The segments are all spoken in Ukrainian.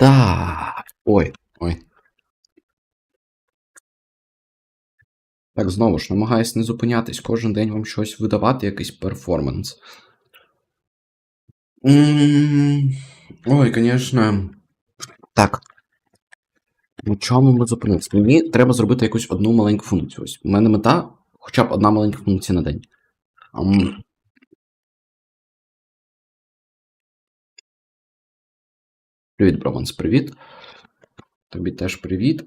Так. Ой, ой. Так, знову ж, намагаюсь не зупинятись, кожен день вам щось видавати, якийсь перформанс. Ой, звісно. Так. На чому ми зупинились? Мені треба зробити якусь одну маленьку функцію. Ось. У мене мета хоча б одна маленька функція на день. Привіт, Броманс, привіт. Тобі теж привіт.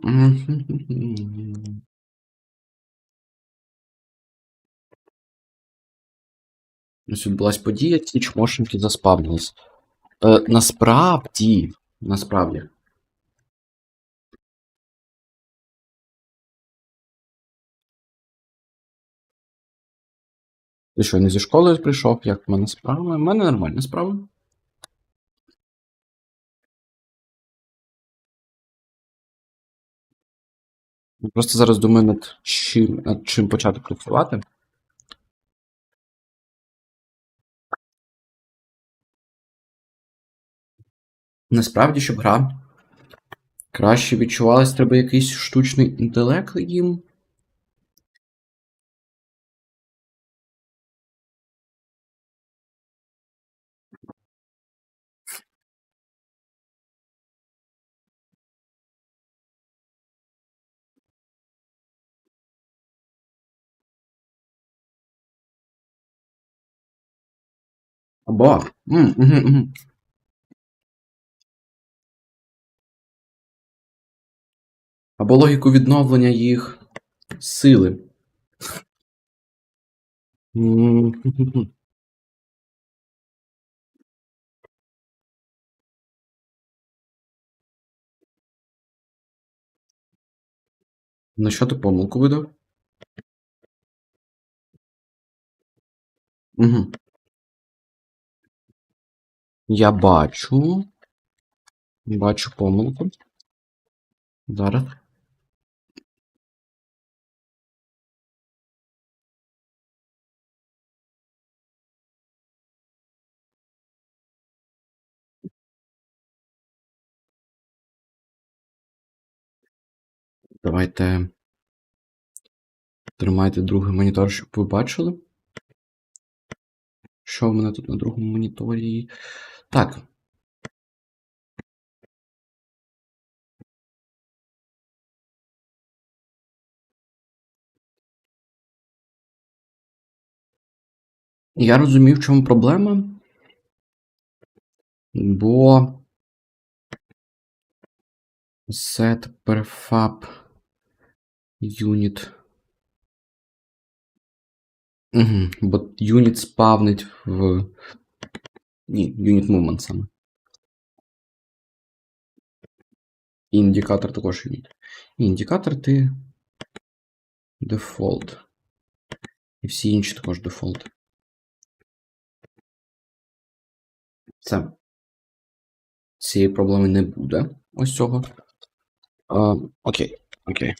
Ось відбулась подія, ці чмошники заспавнились. Е, насправді, насправді. Ти що, не зі школи прийшов? Як в мене справи? У мене нормальна справа. Просто зараз думаю над чим, над чим почати працювати. Насправді, щоб гра краще відчувалась, треба якийсь штучний інтелект їм. Або. Або логіку відновлення їх сили. М. На що ти помилку видав? Угу. Я бачу. Бачу помилку. Зараз. Давайте. Тримайте другий монітор, щоб ви бачили. Що в мене тут на другому моніторі? Так. Я розумів, в чому проблема. Бо set prefab unit. Угу. Бо unit спавнить в. Ні, unit movement саме. Індикатор також unit. Індикатор ти default. І всі інші також default. Все. Цієї проблеми не буде. Ось цього. Окей, окей.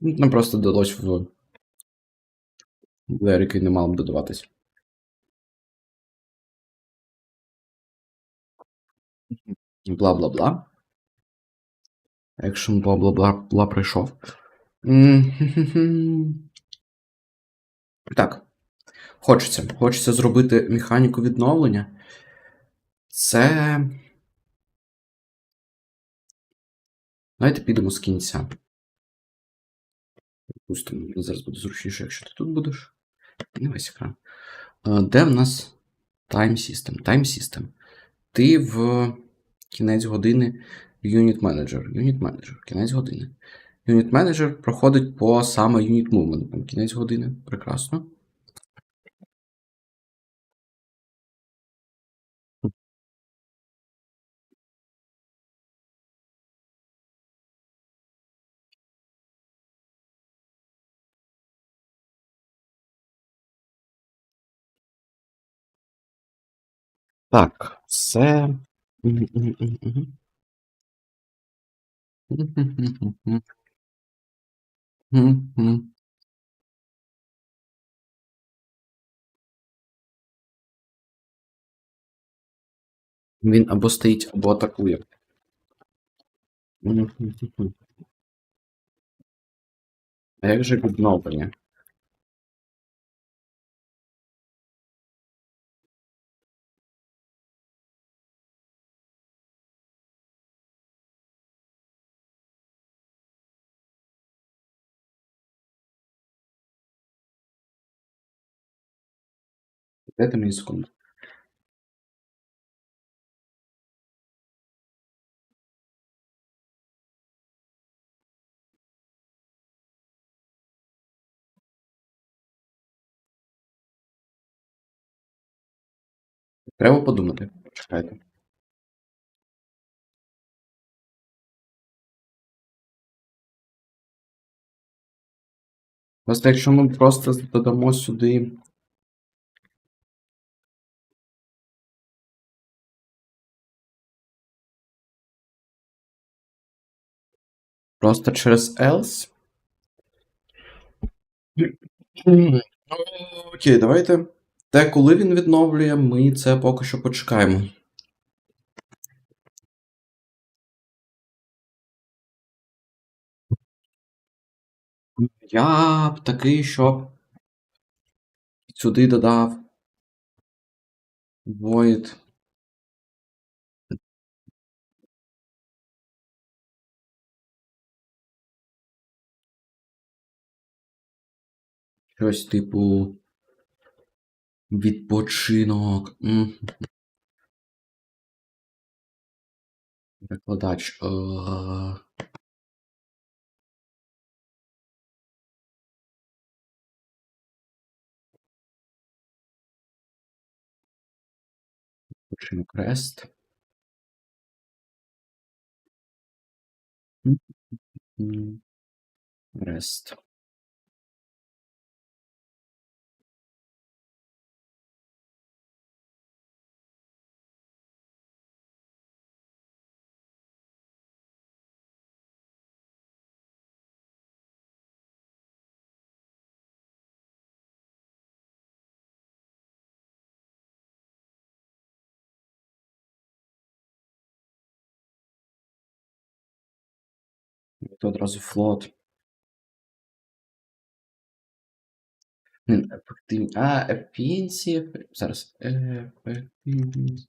Нам просто додалось в двері, який не мав б додаватись. Бла-бла-бла. Екшен бла-бла-бла пройшов. М-хм-хм-хм. Так. Хочеться. Хочеться зробити механіку відновлення. Це. Давайте підемо з кінця. Припустимо, мені зараз буде зручніше, якщо ти тут будеш. Не весь екран. Е, Де в нас Time System? Time System. Ти в кінець години Unit Manager. Unit Manager, кінець години. Unit Manager проходить по саме Unit Movement. Кінець години. Прекрасно. Так, все. Він або стоїть, або атакує. А як же відновлення? Дайте мені секунду. Треба подумати. Чекайте. Просто якщо ми просто додамо сюди. Просто через else. Окей, давайте. Те, коли він відновлює, ми це поки що почекаємо. Я б такий, щоб сюди додав void. Щось типу відпочинок. Викладач. Е. Почимо крест. Рест. То одразу. Блін. А, efficiency. Зараз. Ефективність.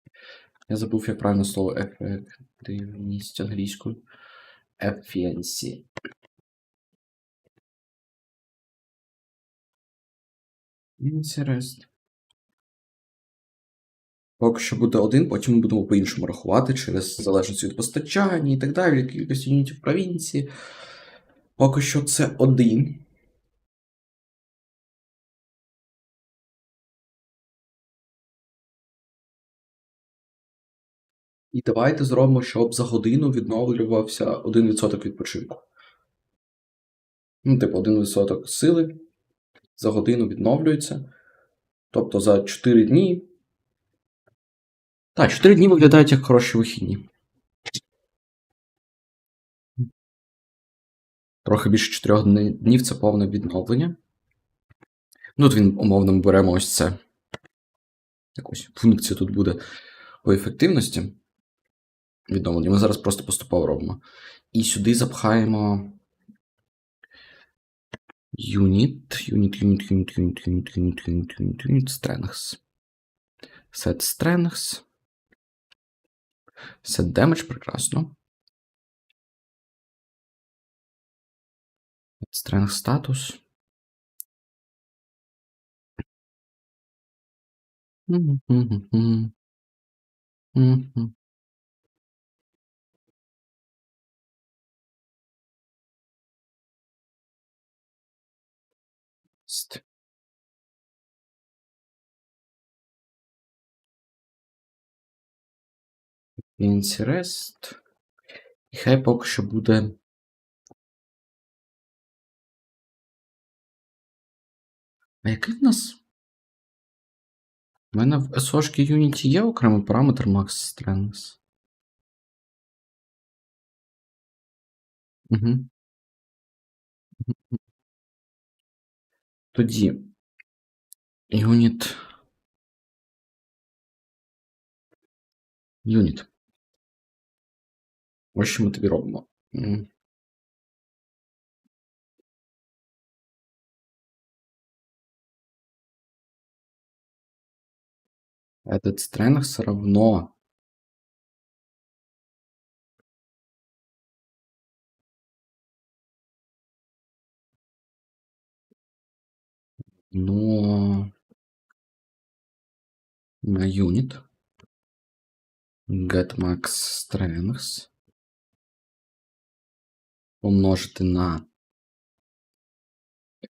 Я забув, як правильно слово ефективність англійською. Efficiency. Інтересно. Поки що буде один, потім ми будемо по-іншому рахувати через залежність від постачання і так далі, кількість юнітів провінції. Поки що це один. І давайте зробимо, щоб за годину відновлювався 1% відпочинку. Ну, типу, 1% сили за годину відновлюється. Тобто за 4 дні. Так, 4 дні виглядають як хороші вихідні. Трохи більше 4 днів це повне відновлення. Ну, тут він, умовно, ми беремо ось це. Якось функція тут буде по ефективності відновлення. Ми зараз просто поступово робимо. І сюди запхаємо unit, unit, unit, unit, unit, unit, unit, unit, unit, unit, strengths. Set strengths. Все демедж, прекрасно. Strength статус. Mm -hmm. Mm -hmm. St. Інтерест. І хай поки що буде. А який в нас? У мене в SOшки Unity є окремий параметр Max Strength. Угу. Тоді. Unit. Unit. Ось що ми тобі робимо. М. Этот strength равно но на unit get max strengths помножити на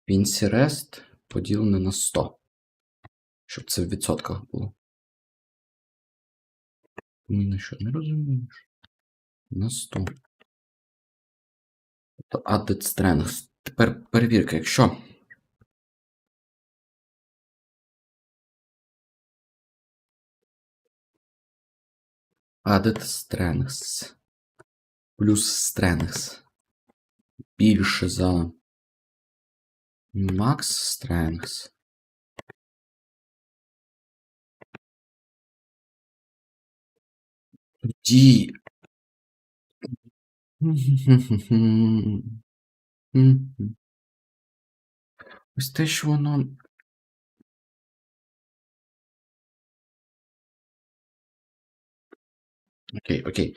Pincy rest поділене на 100. Щоб це в відсотках було. Ні, що не розумієш. На 100. Тобто added strengths. Тепер перевірка, якщо added strengths плюс strengths більше за max strengths. Тоді. Ось те, що воно. Окей, окей.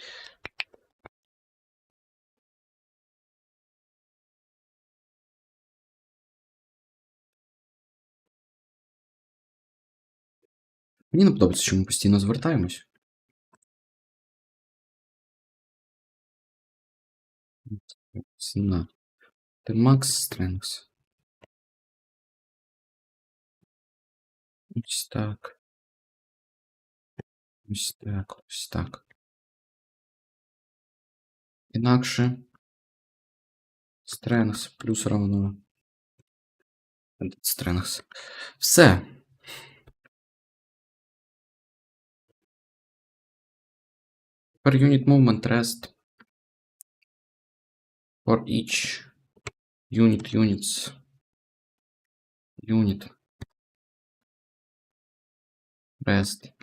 Мені не подобається, що ми постійно звертаємось. Ціна. Це Max Strengths. Ось так. Ось так, ось так. Інакше Strengths плюс равно Strengths. Все. per unit movement rest. For each unit units. Unit. Rest.